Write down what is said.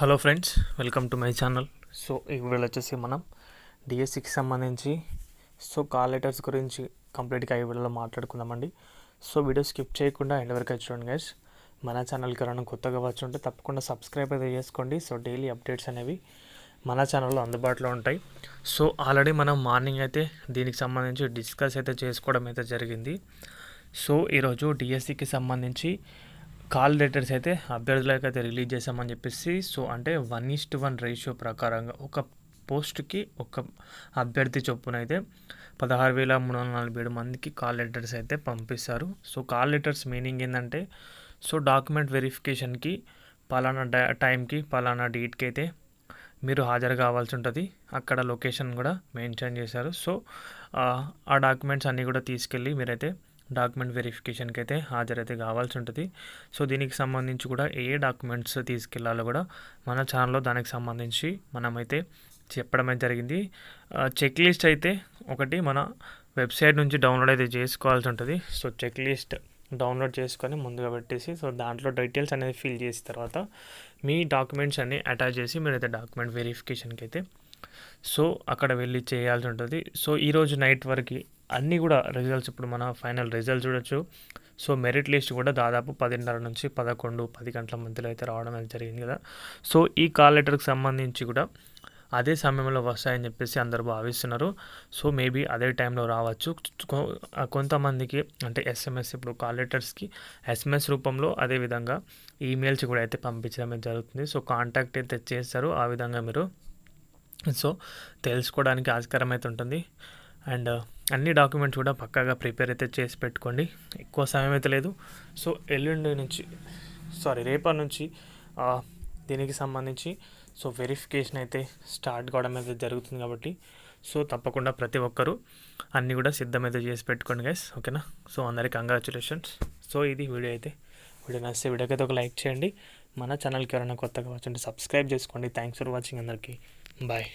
Hello friends welcome to my channel. So ఈ వచ్చేసి మనం డిఎస్సికి సంబంధించి సో కాల్ లెటర్స్ గురించి కంప్లీట్గా ఈ వీడియోలో మాట్లాడుకుందామండి. సో వీడియో స్కిప్ చేయకుండా ఎండ్ వరకు చూడండి గైస్ మన ఛానల్కి ఎవరైనా కొత్తగా వచ్చి ఉంటే తప్పకుండా సబ్స్క్రైబ్ అయితే చేసుకోండి. సో డైలీ అప్డేట్స్ అనేవి మన ఛానల్లో అందుబాటులో ఉంటాయి. సో ఆల్రెడీ మనం మార్నింగ్ అయితే దీనికి సంబంధించి డిస్కస్ అయితే చేసుకోవడం అయితే జరిగింది. సో ఈరోజు డిఎస్సికి సంబంధించి కాల్ లెటర్స్ అయితే అభ్యర్థులకు అయితే రిలీజ్ చేసామని చెప్పేసి సో అంటే వన్ ఈస్ట్ వన్ రేషియో ప్రకారంగా ఒక పోస్ట్కి ఒక అభ్యర్థి చొప్పున అయితే పదహారు వేల మూడు వందల నలభై ఏడు మందికి కాల్ లెటర్స్ అయితే పంపిస్తారు. సో కాల్ లెటర్స్ మీనింగ్ ఏంటంటే సో డాక్యుమెంట్ వెరిఫికేషన్కి పలానా టైంకి పలానా డేట్కి అయితే మీరు హాజరు కావాల్సి ఉంటుంది. అక్కడ లొకేషన్ కూడా మెన్షన్ చేశారు. సో ఆ డాక్యుమెంట్స్ అన్నీ కూడా తీసుకెళ్ళి మీరైతే డాక్యుమెంట్ వెరిఫికేషన్కి అయితే హాజరైతే కావాల్సి ఉంటుంది సో దీనికి సంబంధించి కూడా ఏ డాక్యుమెంట్స్ తీసుకెళ్ళాలో కూడా మన ఛానల్లో దానికి సంబంధించి మనమైతే చెప్పడమే జరిగింది. చెక్ లిస్ట్ అయితే ఒకటి మన వెబ్సైట్ నుంచి డౌన్లోడ్ అయితే చేసుకోవాల్సి ఉంటుంది సో చెక్ లిస్ట్ డౌన్లోడ్ చేసుకొని ముందుగా పెట్టేసి సో దాంట్లో డీటెయిల్స్ అనేది ఫిల్ చేసిన తర్వాత మీ డాక్యుమెంట్స్ అన్నీ అటాచ్ చేసి మీరైతే డాక్యుమెంట్ వెరిఫికేషన్కి అయితే సో అక్కడ వెళ్ళి చేయాల్సి ఉంటుంది. సో ఈరోజు నైట్ వరకు అన్నీ కూడా రిజల్ట్స్ ఇప్పుడు మన ఫైనల్ రిజల్ట్స్ చూడొచ్చు. సో మెరిట్ లిస్ట్ కూడా దాదాపు పదిన్నర నుంచి పదకొండు పది గంటల మధ్యలో అయితే రావడం అనేది జరిగింది కదా. సో ఈ కాల్ లెటర్కి సంబంధించి కూడా అదే సమయంలో వస్తాయని చెప్పేసి అందరు భావిస్తున్నారు. సో మేబీ అదే టైంలో రావచ్చు. కొంతమందికి అంటే ఎస్ఎంఎస్ ఇప్పుడు కాల్ లెటర్స్కి ఎస్ఎంఎస్ రూపంలో అదేవిధంగా ఈమెయిల్స్ కూడా అయితే పంపించడం జరుగుతుంది. సో కాంటాక్ట్ అయితే చేస్తారు. ఆ విధంగా మీరు సో తెలుసుకోవడానికి ఆస్కారం అయితే ఉంటుంది అండ్ అన్ని డాక్యుమెంట్స్ కూడా పక్కాగా ప్రిపేర్ అయితే చేసి పెట్టుకోండి. ఎక్కువ సమయం అయితే లేదు. సో ఎల్లుండి నుంచి సారీ రేపటి నుంచి దీనికి సంబంధించి సో వెరిఫికేషన్ అయితే స్టార్ట్ కావడం అయితే జరుగుతుంది కాబట్టి సో తప్పకుండా ప్రతి ఒక్కరూ అన్నీ కూడా సిద్ధమైతే చేసి పెట్టుకోండి గైస్ ఓకేనా? సో అందరికి కంగ్రాచులేషన్స్ సో ఇది వీడియో అయితే. వీడియో నచ్చితే వీడియోకి అయితే ఒక లైక్ చేయండి. మన ఛానల్కి ఎవరైనా కొత్తగా వచ్చండి సబ్స్క్రైబ్ చేసుకోండి. థ్యాంక్స్ ఫర్ వాచింగ్ అందరికీ. Bye.